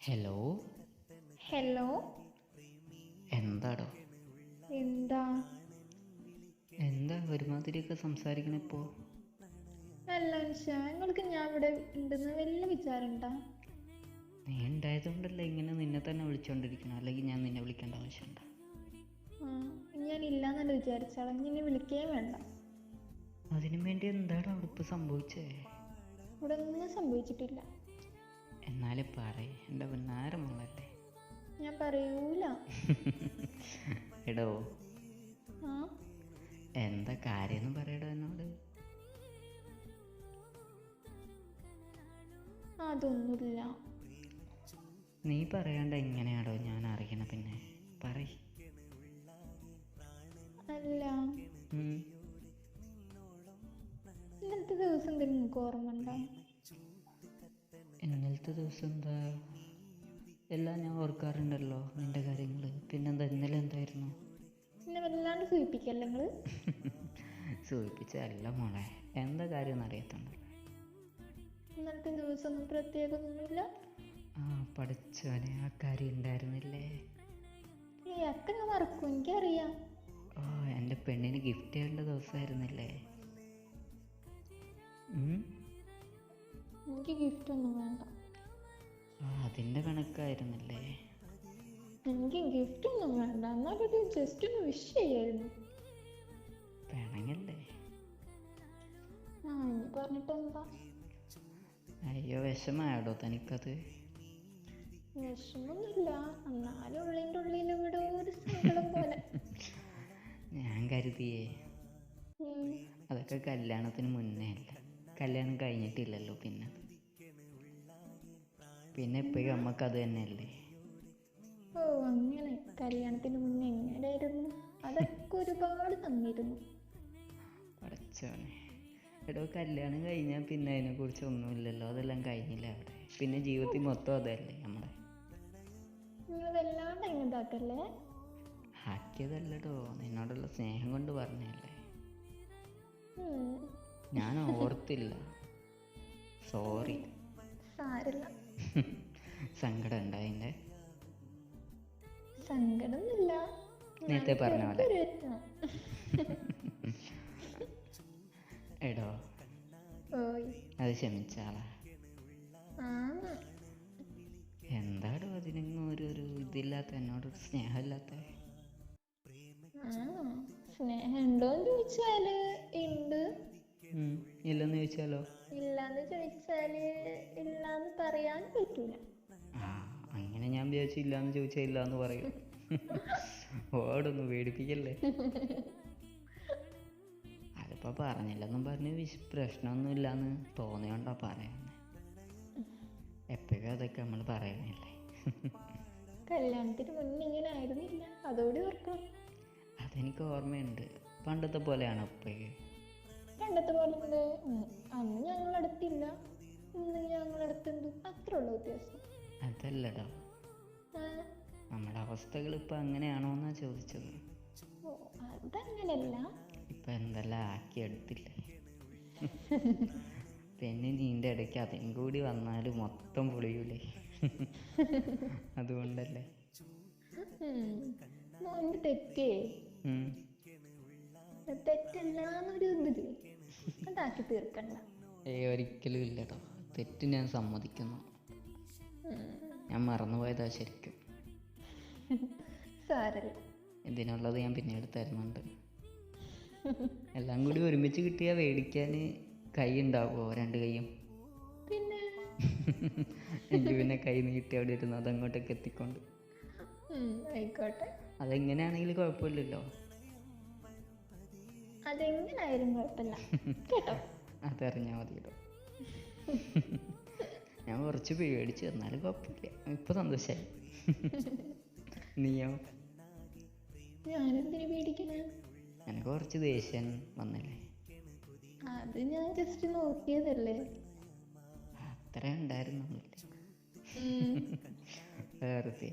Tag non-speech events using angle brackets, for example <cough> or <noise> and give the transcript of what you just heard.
Hello hello എന്താടോ? എന്താ? എന്താ ഒരുമാതിരിയൊക്കെ സംസാരിക്കണിപ്പോ അല്ല അനുഷ നിങ്ങൾക്ക് ഞാൻ ഇവിടെ ഉണ്ടെന്ന് വലിയ വിചാരണ്ടാ നീ ഉണ്ടായതുകൊണ്ടല്ല ഇങ്ങനെ നിന്നെ തന്നെ വിളിച്ചോണ്ടിരിക്കണം? അല്ലെങ്കിൽ ഞാൻ നിന്നെ വിളിക്കേണ്ട ആവശ്യമുണ്ടോ ഞാൻ ഇല്ലാന്നല്ല വിചാരിച്ചാളെ നിന്നെ വിളിക്കേ വേണ്ട. അതിനു വേണ്ടി എന്താണ് അവിടെ ഇപ്പൊ സംഭവിച്ചേ? ഇവിടെ ഒന്നും സംഭവിച്ചിട്ടില്ല. എന്നാലും പറയ്. എന്റെ പിന്നാരം മോളല്ലേ ഞാൻ പറയൂല. <laughs> എടോ. എന്താ കാര്യം പറയടോ എന്നോട്? അതൊന്നുമില്ല നീ പറയണ്ട എങ്ങനെയാടോ ഞാൻ അറിയണ പിന്നെ? പറ അല്ല. ഇന്നത്തെ ദിവസം എന്തെങ്കിലും ഓർമ്മ ഉണ്ടോ? ഇന്നലത്തെ ദിവസം എന്താ? എല്ലാം ഞാൻ ഓർക്കാറുണ്ടല്ലോ നിന്റെ കാര്യങ്ങൾ പിന്നെന്താ ഇന്നലെ എന്തായിരുന്നു? എന്നെ വല്ലാണ്ട് സൂചിപ്പിക്കല്ലേ നിങ്ങൾ <laughs> സൂചിപ്പിച്ചല്ല മോളെ. എന്താ കാര്യം എന്നറിയത്തുണ്ടല്ലോ ഇന്നലത്തെ ദിവസം പ്രത്യേകമൊന്നുമില്ല. ആ പഠിച്ചവനെ ആ കാര്യം ഉണ്ടായിരുന്നില്ലേ? ഈ അക്കങ്ങ് മറക്കും എനിക്കറിയാം. ഓ എന്റെ പെണ്ണിന് ഗിഫ്റ്റ് ചെയ്യേണ്ട ദിവസമായിരുന്നില്ലേ? എനിക്ക് ഗിഫ്റ്റ് ഒന്നും വേണ്ട. അതിന്റെ കണക്കായിരുന്നില്ലേ? എനിക്ക് ഗിഫ്റ്റ് ഒന്നും വേണ്ട. എന്നാലൊരു ജസ്റ്റ് ഒന്ന് വിഷ് ചെയ്യായിരുന്നു. പിണങ്ങല്ലേ ആ ഇനി പറഞ്ഞിട്ട് എന്താ? അയ്യോ വിഷമായടോ തനിക്കത്. വിഷമൊന്നുമില്ല. എന്നാലും ഉള്ളിന്റെ ഉള്ളിൽ ഇവിടെ ഒരു സങ്കടം പോലെ. ഞാൻ കരുതിയേ. അതൊക്കെ കല്യാണത്തിന് മുന്നേ അല്ല. കല്യാണം കഴിഞ്ഞിട്ടില്ലല്ലോ പിന്നെ. പിന്നെ ഇപ്പോഴും അമ്മയ്ക്ക് അത് തന്നെയല്ലേ? ഓ അങ്ങനെ. കല്യാണത്തിന് മുന്നേ എങ്ങനെയായിരുന്നു? അതൊക്കെ ഒരുപാട് തന്നിരുന്നു പഠിച്ചോനെ എടോ കല്യാണം കഴിഞ്ഞാൽ പിന്നെ അതിനെക്കുറിച്ച് ഒന്നുമില്ലല്ലോ. അതെല്ലാം കഴിഞ്ഞില്ല അവിടെ? പിന്നെ ജീവിതത്തിൽ മൊത്തം അതല്ലേ നമ്മുടെ? അങ്ങ് ഇതാക്കല്ലേ ആക്കിയതല്ലടോ. നിന്നോടുള്ള സ്നേഹം കൊണ്ട് പറഞ്ഞല്ലേ. ഞാൻ ഓർത്തില്ല. സോറി സാരില്ല. സങ്കടം ഉണ്ടായിന്റെ സങ്കടമൊന്നുമില്ല നേരത്തെ പറഞ്ഞ പോലെ. <laughs> എടോ. അത് ക്ഷമിച്ചാളാ എന്താടോ അതിനൊന്നും ഒരു ഒരു ഇതില്ലാത്ത എന്നോട് സ്നേഹമില്ലാത്ത? സ്നേഹം ഉണ്ടോന്ന് ചോദിച്ചാൽ ഇല്ലെന്ന് ചോദിച്ചാലോ? ഇല്ലാന്ന് ചോദിച്ചാൽ ഇല്ലാന്ന് പറയാൻ പറ്റില്ല അങ്ങനെ ഞാൻ വിചാരിച്ചു ഇല്ലാന്ന് ചോദിച്ചാൽ ഇല്ലാന്ന് പറയും. ഓടൊന്ന് പേടിപ്പിക്കല്ലേ? അതിപ്പോ പറഞ്ഞില്ലെന്നും പറഞ്ഞ് വിശ് പ്രശ്നമൊന്നും ഇല്ലാന്ന് തോന്നിയോണ്ടോ പറയുന്നത് എപ്പോഴും അതൊക്കെ നമ്മൾ പറയുന്നില്ലേ? കല്യാണത്തിന് മുന്നേ ഇങ്ങനെ ആയിരുന്നില്ല. അതോടെ ഓർക്കണം അതെനിക്ക് ഓർമ്മയുണ്ട്. പണ്ടത്തെ പോലെയാണ് ഇപ്പോഴും പണ്ടത്തെ പോലെ ഉം. അന്ന് ഞങ്ങളടുത്തില്ല. ഇന്ന് അടുത്ത് അടുത്തുണ്ട് അത്ര ഉള്ള വ്യത്യാസം. അതല്ലടാ. നമ്മുടെ അവസ്ഥകൾ ഇപ്പൊ അങ്ങനെയാണോ എന്നാ ചോദിച്ചത്. ഓ അതങ്ങനല്ല. ഇപ്പൊ എന്തെല്ലാം ആക്കിയെടുത്തില്ലേ പിന്നെ നീന്റെ ഇടയ്ക്ക് അതും കൂടി വന്നാൽ മൊത്തം പൊളിയൂലേ? അതുകൊണ്ടല്ലേ? ഉം. മോന്റെ തെറ്റേ. തെറ്റല്ലാന്നൊരു ഇതില്ലേ അതാക്കി തീർക്കണ്ട. ഏ ഒരിക്കലും ഇല്ലടോ. തെറ്റ് ഞാൻ സമ്മതിക്കുന്നു. ഞാൻ മറന്നുപോയതാ ശരിക്കും. സാരല്ല. ഇതിനുള്ളത് ഞാൻ പിന്നീട് തരുന്നുണ്ട്. എല്ലാം കൂടി ഒരുമിച്ച് കിട്ടിയാൽ മേടിക്കാൻ കൈ ഉണ്ടാവുമോ രണ്ട് കൈയും? പിന്നെ? എനിക്ക് പിന്നെ കൈ നീട്ടി അവിടെ ഇരുന്ന് അതങ്ങോട്ടേക്ക് എത്തിക്കൊണ്ട്. ആയിക്കോട്ടെ. അതെങ്ങനെയാണെങ്കിലും കുഴപ്പമില്ലല്ലോ. അതെങ്ങനായാലും കുഴപ്പമില്ല. കേട്ടോ? അതറിഞ്ഞാൽ കേട്ടോ. ഞാൻ കുറച്ച് പേടിച്ചു എന്നാലും കുഴപ്പമില്ല. ഇപ്പൊ സന്തോഷായി. നീയോ? ഞാനെന്തിനു പേടിക്കണേ? എനിക്ക് കുറച്ച് ദേഷ്യം വന്നില്ലേ. അത് ഞാൻ ജസ്റ്റ് നോക്കിയതല്ലേ. അത്ര ഉണ്ടായിരുന്നു ഉം. വെറുതെ.